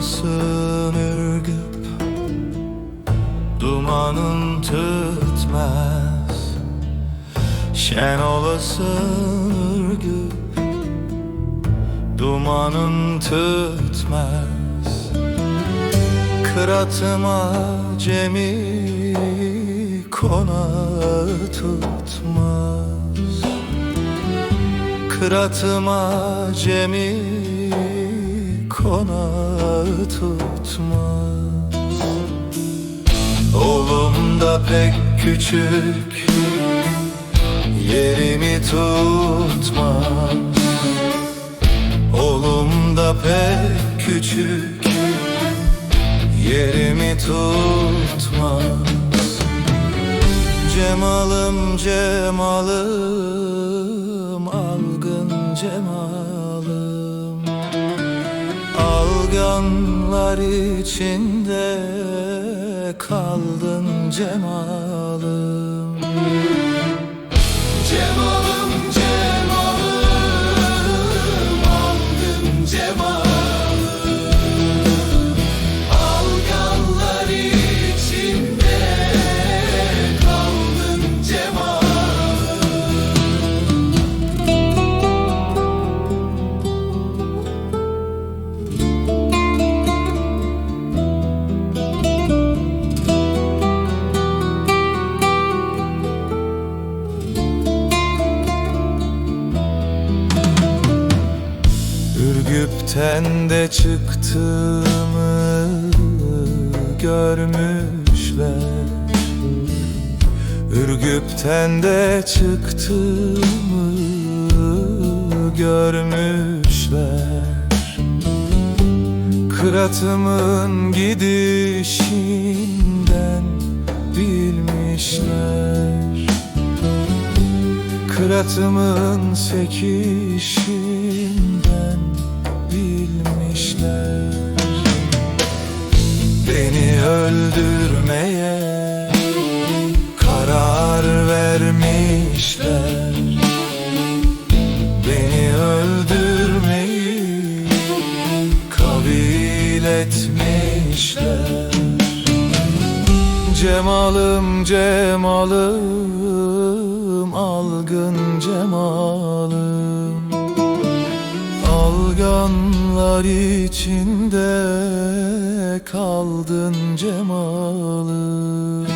Şen olasın ürgüp Dumanın tütmez. Şen olasın ürgüp Dumanın tütmez. Kıratıma cemi konağı tutmaz. Kıratıma cemi konağı tutmaz. Oğlum da pek küçük Yerimi tutmaz. Oğlum da pek küçük Yerimi tutmaz. Cemalım cemalım Algın cemalım Alganlar içinde Kaldın Cemalım Ürgüp'ten de çıktığımı görmüşler. Ürgüp'ten de çıktığımı görmüşler. Kıratımın gidişinden bilmişler. Kıratımın sekişinden etmişler. Cemalım cemalım algın cemalım. Alganlar içinde kaldın cemalım